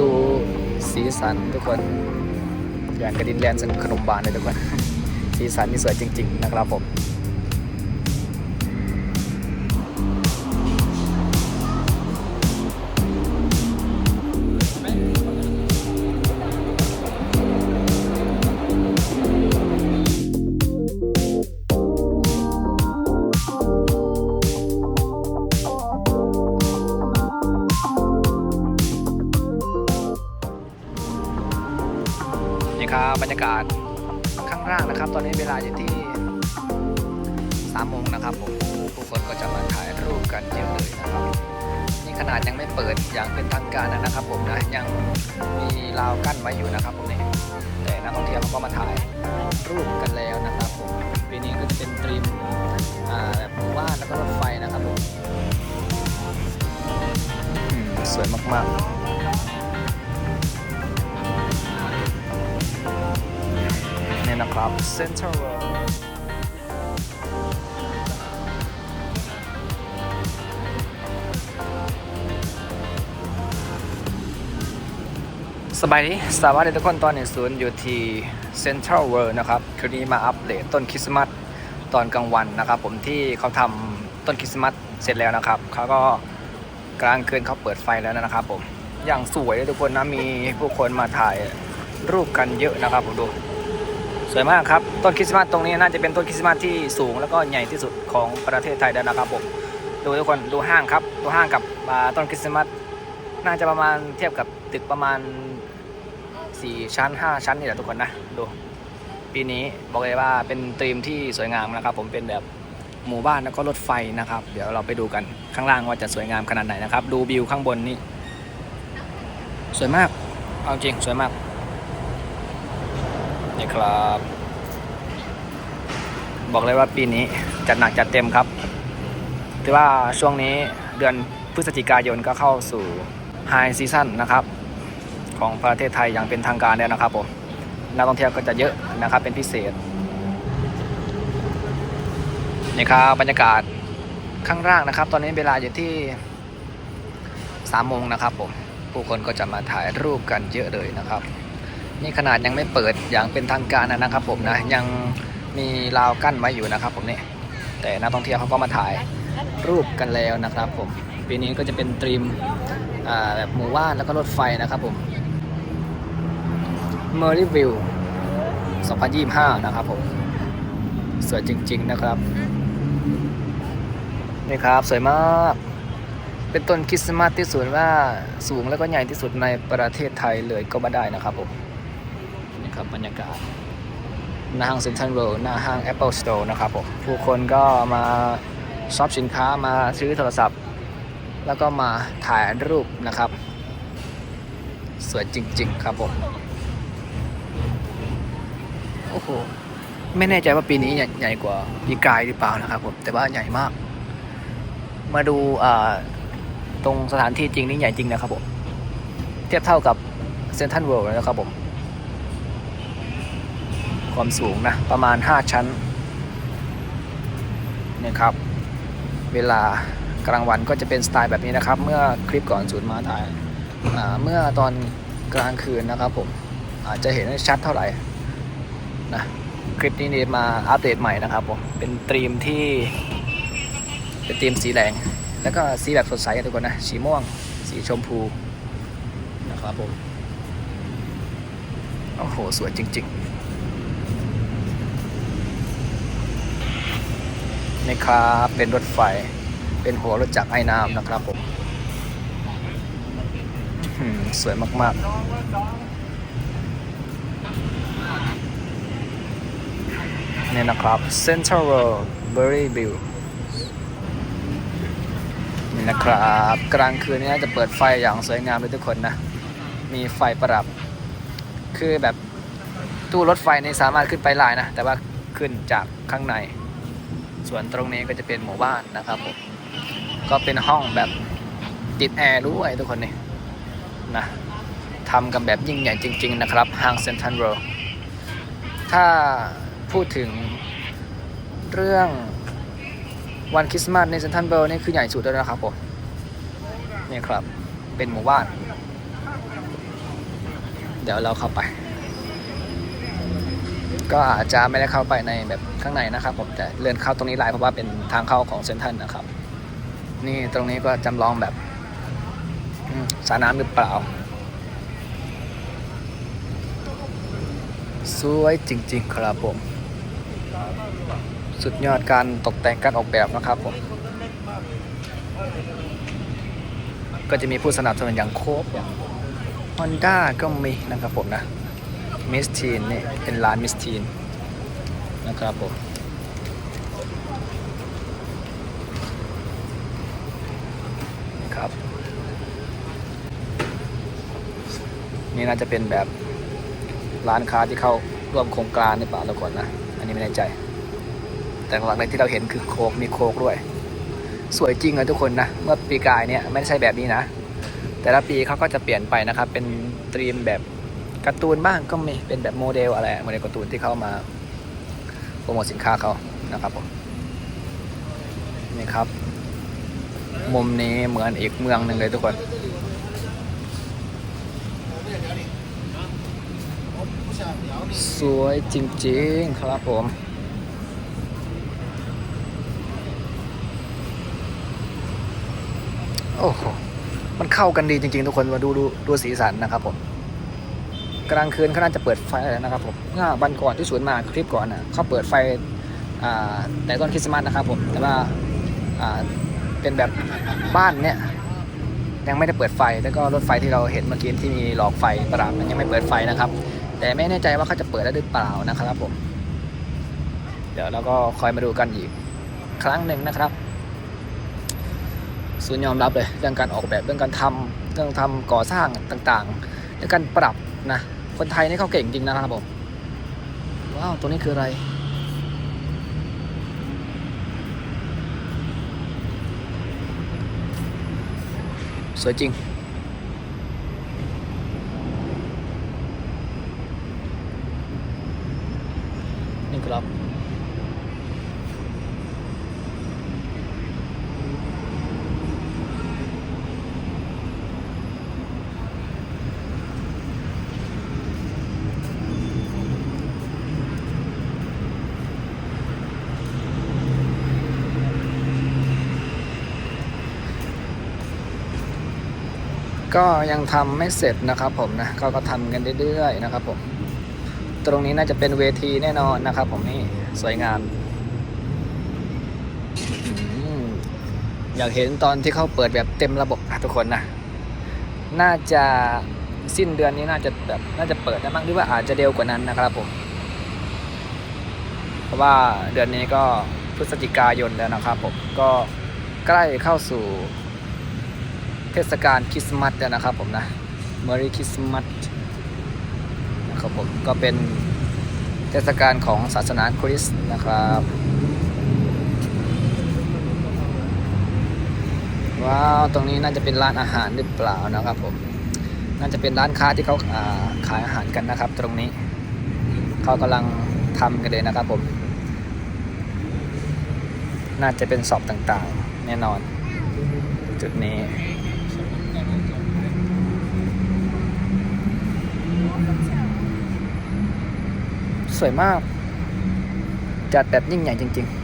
ดูสีสันทุกคนอย่างกระดินแลนด์ขนมบานเลยทุกคน สีสันนี่สวยจริง ๆ นะครับผม กาศข้างล่างนะครับ ตอนนี้เวลาอยู่ที่สามโมงนะครับผมผู้คนก็จะมาถ่ายรูปกันเยอะเลยนะครับนี่ขนาดยังไม่เปิดอย่างเป็นทางการนะครับ ผมนะยังมีราวกั้นไว้อยู่นะครับผมนี่แต่นักท่องเที่ยวเขาก็มาถ่ายรูปกันแล้วนะครับผมปีนี้ก็จะเป็นตรีมแบบหมู่บ้านแล้วก็รถไฟนะครับผมอืมสวยมากๆ นี่นะครับ Central World สบายดีสวัสดีทุกคนตอนนี้ศูนย์อยู่ที่ Central World นะครับคืนนี้มาอัปเดตต้นคริสต์มาสตอนกลางวันนะครับ ผมที่เขาทำต้นคริสต์มาสเสร็จแล้วนะครับเขาก็กลางคืนเขาเปิดไฟแล้วนะครับผมอย่างสวยเลยทุกคนนะมีผู้คนมาถ่ายรูปกันเยอะนะครับผมดู สวยมากครับต้นคริสต์มาสตรงนี้น่าจะเป็นต้นคริสต์มาสที่สูงแล้วก็ใหญ่ที่สุดของประเทศไทยแล้วนะครับผมดูทุกคนดูห้างครับดูห้างกับต้นคริสต์มาสน่าจะประมาณเทียบกับตึกประมาณ 4 ชั้น 5 ชั้นนี่แหละทุกคนนะดูปีนี้บอกเลยว่าเป็นธีมที่สวยงามนะครับ ผมเป็นแบบหมู่บ้านแล้วก็รถไฟนะครับ เดี๋ยวเราไปดูกันข้างล่างว่าจะสวยงามขนาดไหนนะครับ ดูวิวข้างบนนี่สวยมากเอาจริงสวยมาก นี่ครับ บอกเลยว่าปีนี้จัดหนักจัดเต็มครับ ถือว่าช่วงนี้เดือนพฤศจิกายนก็เข้าสู่ไฮซีซั่นนะครับ ของประเทศไทยอย่างเป็นทางการแล้วนะครับผมนักท่องเที่ยวก็จะเยอะนะครับเป็นพิเศษนี่ครับบรรยากาศข้างล่างนะครับ ตอนนี้เวลาอยู่ที่สามโมงนะครับผมผู้คนก็จะมาถ่ายรูปกันเยอะเลยนะครับ นี่ขนาดยังไม่เปิดอย่างเป็นทางการนะครับ ผมนะยังมีราวกั้นไว้อยู่นะครับผมเนี่ยแต่นักท่องเที่ยวเขาก็มาถ่ายรูปกันแล้วนะครับ ผมปีนี้ก็จะเป็นตรีมแบบหมู่บ้านแล้วก็รถไฟนะครับผมเมอร์ y วิว2025 นะครับผม สวยจริง ๆ นะครับ นี่ครับ สวยมาก เป็นต้นคริสต์มาสที่สวยว่าสูงแล้วก็ใหญ่ที่สุดในประเทศไทยเลยก็มาได้นะครับผม นี่ครับบรรยากาศหน้าห้างเซ็นทรัลเวิลด์หน้าห้าง Apple Store นะครับผมผู้คนก็มาช็อปสินค้ามาซื้อโทรศัพท์ แล้วก็มาถ่ายรูปนะครับ สวยจริง ๆ ครับผมโอ้โหไม่แน่ใจว่าปีนี้ใหญ่หญกว่าปีกายหรือเปล่านะครับผมแต่ว่าใหญ่มาก มาดูตรงสถานที่จริงนี่ใหญ่จริงนะครับผมเทียบเท่ากับเซนทันเวิลด์นะครับผม ความสูงนะ ประมาณ 5 ชั้นนี่ครับ เวลากลางวันก็จะเป็นสไตล์แบบนี้นะครับ เมื่อคลิปก่อนศูนย์มาถ่ายเมื่อตอนกลางคืนนะครับผมอาจจะเห็นไม่ชัดเท่าไหร่นะคลิปนี้นี่มาอัปเดตใหม่นะครับผมเป็นธีมที่เป็นธีมสีแดงแล้วก็สีแบบสดใสกันทุกคนนะสีม่วง สีชมพูนะครับผมโอ้โห สวยจริง ๆ นี่ครับ เป็นรถไฟ เป็นหัวรถจักรไอ้น้ำนะครับผมสวยมาก ๆ นี่นะครับ Central World Berry View นี่นะครับ กลางคืนนี้จะเปิดไฟอย่างสวยงามเลยทุกคนนะ มีไฟประดับ คือแบบตู้รถไฟนี่สามารถขึ้นไปลายนะ แต่ว่าขึ้นจากข้างใน ส่วนตรงนี้ก็จะเป็นหมู่บ้านนะครับผมก็เป็นห้องแบบติดแอร์ด้วยทุกคนนี่นะทำกันแบบยิ่งใหญ่จริง ๆ นะครับห้างเซ็นทรัลเวิลด์ถ้าพูดถึงเรื่องวันคริสต์มาสในเซ็นทรัลเวิลด์นี่คือใหญ่สุดแล้วนะครับผมนี่ครับ เป็นหมู่บ้าน เดี๋ยวเราเข้าไป ก็อาจจะไม่ได้เข้าไปในแบบข้างในนะครับผมแต่เลื่อนเข้าตรงนี้ไลน์เพราะว่าเป็นทางเข้าของเซนทรัลนะครับ นี่ตรงนี้ก็จำลองแบบสระน้ำหรือเปล่า สวยจริง ๆ ครับผม สุดยอดการตกแต่งการออกแบบนะครับผม ก็จะมีผู้สนับสนุนอย่างโคบอย่างฮอนด้าก็มีนะครับผมนะ มิสทีนนี่เป็นร้านมิสทีนนะครับผมครับ นี่น่าจะเป็นแบบร้านค้าที่เข้าร่วมโครงการหรือเปล่าทุกคนนะ อันนี้ไม่แน่ใจ แต่หลักๆที่เราเห็นคือโคกมีโคกด้วย สวยจริงเลยทุกคนนะ เมื่อปีกายเนี่ยไม่ใช่แบบนี้นะ แต่ละปีเขาก็จะเปลี่ยนไปนะครับ เป็นตรีมแบบ การ์ตูนบ้างก็มีเป็นแบบโมเดลอะไรโมเดลการ์ตูนที่เข้ามาโปรโมทสินค้าเขานะครับผมนี่ครับ มุมนี้เหมือนอีกเมืองหนึ่งเลยทุกคนสวยจริงๆครับผมโอ้โหมันเข้ากันดีจริงๆ ทุกคนมาดูดูดูสีสันนะครับผม กลางคืนเขาน่าจะเปิดไฟแล้วนะครับผมเมื่อวันก่อนที่สวนมาคลิปก่อนนะเขาเปิดไฟแต่ต้นคริสต์มาสนะครับผมแต่ว่าเป็นแบบบ้านเนี่ยยังไม่ได้เปิดไฟ แล้วก็รถไฟที่เราเห็นเมื่อกี้ที่มีหลอกไฟประดับมันยังไม่เปิดไฟนะครับ แต่ไม่แน่ใจว่าเขาจะเปิดได้หรือเปล่านะครับผม เดี๋ยวเราก็คอยมาดูกันอีกครั้งหนึ่งนะครับศูนย์ยอมรับเลยเรื่องการออกแบบเรื่องการทำเรื่องทำก่อสร้างต่างๆเรื่องการปรับนะ คนไทยนี่เขาเก่งจริงนะครับผมว้าวตัวนี้คืออะไร สวยจริงนี่ครับ ก็ยังทำไม่เสร็จนะครับผมนะเขาก็ทำกันเรื่อยๆนะครับผม ตรงนี้น่าจะเป็นเวทีแน่นอนนะครับ ผมนี่สวยงามอืมอยากเห็นตอนที่เขาเปิดแบบเต็มระบบนะทุกคนนะ น่าจะสิ้นเดือนนี้น่าจะแบบน่าจะเปิดได้มั้งหรือว่าอาจจะเร็วกว่านั้นนะครับผม เพราะว่าเดือนนี้ก็พฤศจิกายนแล้วนะครับผม ก็ใกล้เข้าสู่ เทศกาลคริสต์มาสนะครับผมนะ Merry Christmas นะครับผมก็เป็นเทศกาลของศาสนาคริสต์นะครับ ว้าว ตรงนี้น่าจะเป็นร้านอาหารหรือเปล่านะครับผม น่าจะเป็นร้านค้าที่เขาาขายอาหารกันนะครับ ตรงนี้ เขากำลังทำกันเลยนะครับผม น่าจะเป็นสอบต่างๆ แน่นอน จุดนี้ สวยมาก จัดแบบยิ่งใหญ่จริง ๆ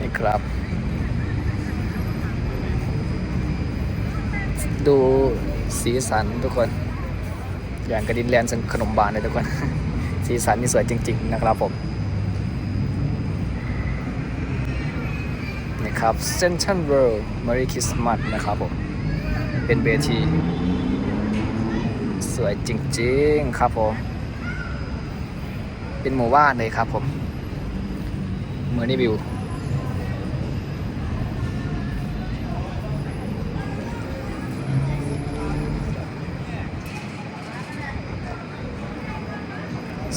นี่ครับ ดูสีสันทุกคน อย่างกระดินแลนด์ขนมบานเลยทุกคน สีสันนี่สวยจริง ๆ นะครับผม นี่ครับ Central World Merry Christmas นะครับผม เป็นเวที สวยจริงๆครับผม เป็นหมู่บ้านเลยครับผมเมอร์นี่วิว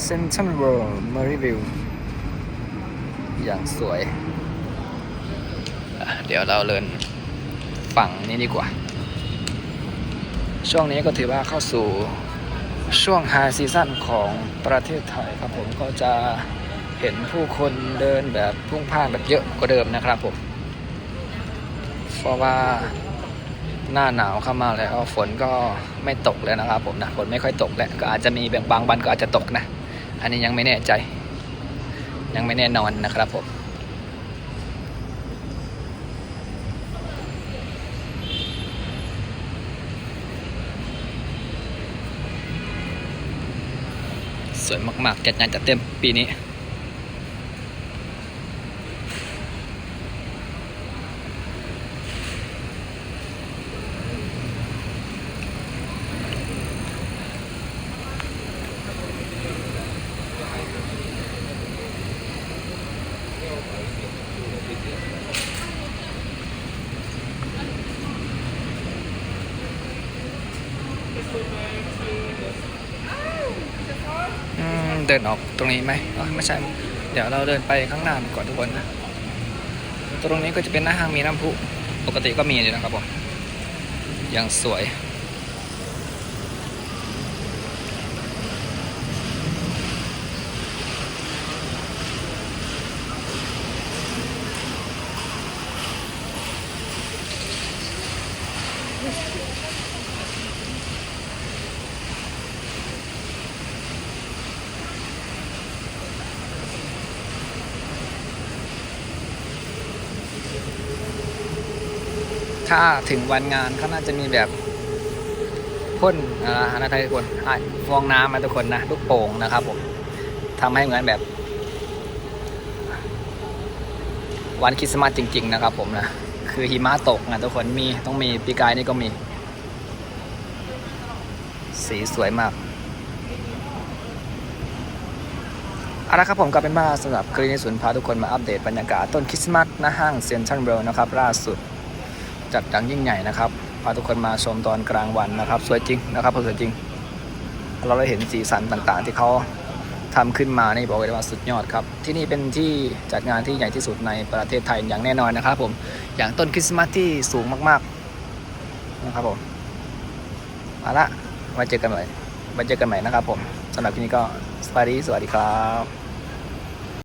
เซนทรัลเวิลด์เมอร์วิวอย่างสวย เดี๋ยวเราเลินฝั่งนี้ดีกว่า ช่วงนี้ก็ถือว่าเข้าสู่ช่วงไฮซีซั่นของประเทศไทยครับผมก็จะเห็นผู้คนเดินแบบพุ่งพ่านแบบเยอะกว่าเดิมนะครับผมเพราะว่าหน้าหนาวเข้ามาแล้วฝนก็ไม่ตกแล้วนะครับผมนะฝนไม่ค่อยตกแล้วก็อาจจะมีบางบางวันก็อาจจะตกนะ อันนี้ยังไม่แน่ใจ ยังไม่แน่นอนนะครับผม ส วยมากๆจัดงานจัดเต็มปีนี้ อืม เดินออกตรงนี้ไหมไม่ใช่ เดี๋ยวเราเดินไปข้างหน้าก่อนทุกคนนะ ตรงนี้ก็จะเป็นหน้าห้างมีน้ำพุ ปกติก็มีอยู่นะครับผม อย่างสวย ถ้าถึงวันงานเขาน่าจะมีแบบพ่นอะไรทุกคนฟองน้ำมาทุกคนนะลูกโป่งนะครับผมทำให้เหมือนแบบ วันคริสต์มาสจริง ๆ นะครับ ผมนะคือหิมะตกนะทุกคนมีต้องมีปีกายนี่ก็มี สีสวยมากเอาละครับผมก็เป็นมาสำหรับคลิปนี้สุนพาทุกคนมาอัปเดตบรรยากาศต้นคริสต์มาสหน้าห้างเซ็นทรัลเวิลด์นะครับล่าสุด จัดอย่างยิ่งใหญ่นะครับพาทุกคนมาชมตอนกลางวันนะครับ สวยจริงนะครับสวยจริง เราได้เห็นสีสันต่างๆ ที่เขาทำขึ้นมานี่บอกเลยว่าสุดยอดครับ ที่นี่เป็นที่จัดงานที่ใหญ่ที่สุดในประเทศไทยอย่างแน่นอนนะครับ ผมอย่างต้นคริสต์มาสที่สูงมากๆนะครับผมเอาละไว้เจอกันใหม่ไว้เจอกันใหม่นะครับ ผมสำหรับที่นี้ก็สวัสดีสวัสดีครับ